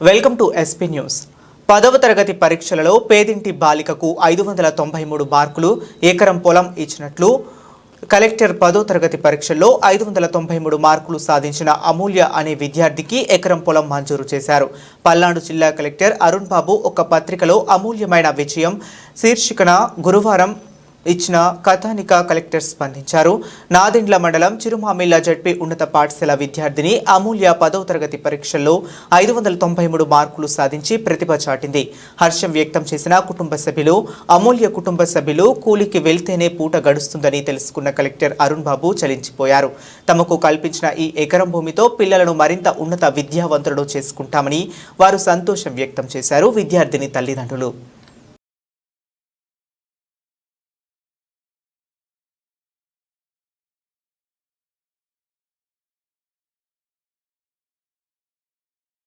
Welcome to SP news పదవ తరగతి పరీక్షలలో పేదింటి బాలికకు ఐదు వందల తొంభై మూడు మార్కులు ఏకరం పొలం ఇచ్చినట్లు కలెక్టర్ పదో తరగతి పరీక్షల్లో ఐదు వందల తొంభై మూడు మార్కులు సాధించిన అమూల్య అనే విద్యార్థికి ఎకరం పొలం మంజూరు చేశారు. పల్నాడు జిల్లా కలెక్టర్ అరుణ్ బాబు ఒక పత్రికలో అమూల్యమైన విజయం శీర్షికన గురువారం ఇచ్చిన కథానిక కలెక్టర్ స్పందించారు. నాదెండ్ల మండలం చిరుమామిల్ల జడ్పీ ఉన్నత పాఠశాల విద్యార్థిని అమూల్య పదవ తరగతి పరీక్షల్లో ఐదు వందల తొంభై మూడు మార్కులు సాధించి ప్రతిభ చాటింది. హర్షం వ్యక్తం చేసిన కుటుంబ సభ్యులు అమూల్య కుటుంబ సభ్యులు కూలికి వెళ్తేనే పూట గడుస్తుందని తెలుసుకున్న కలెక్టర్ అరుణ్ బాబు చలించిపోయారు. తమకు కల్పించిన ఈ ఎకరం భూమితో పిల్లలను మరింత ఉన్నత విద్యావంతులను చేసుకుంటామని వారు సంతోషం వ్యక్తం చేశారు విద్యార్థిని తల్లిదండ్రులు.